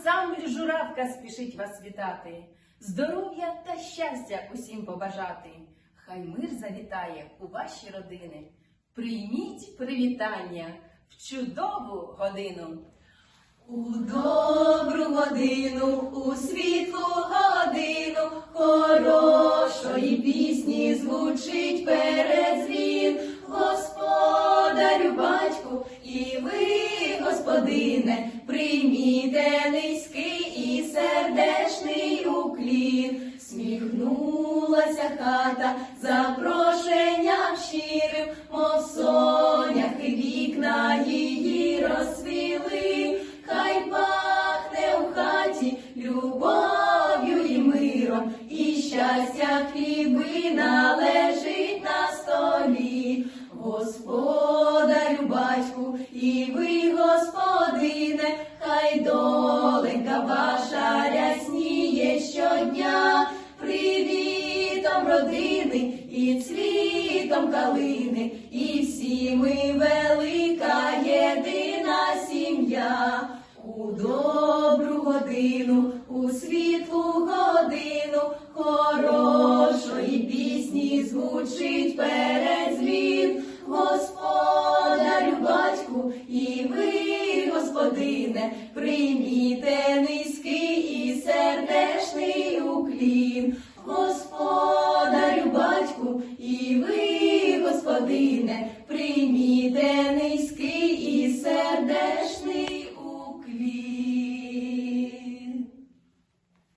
ансамбль журавка спішить вас вітати, здоров'я та щастя усім побажати. Хай мир завітає у ваші родини. Прийміть привітання в чудову годину. У добру годину, у світлу годину, хорошої пісні звучить передзвін, господарю батьку, і ви, господине, прийміте уклін. Сміхнулася хата запрошенням щирим, мов соняхи вікна її розсвіли, хай пахне у хаті любов'ю і миром, і щастя хлібина лежить на столі. Господарю батьку, і ви, господине, цвітом калини, і всі ми велика єдина сім'я. У добру годину, у світлу годину, хорошої пісні звучить передзвін, господарю батьку, і ви, господине, прийміте низький господарю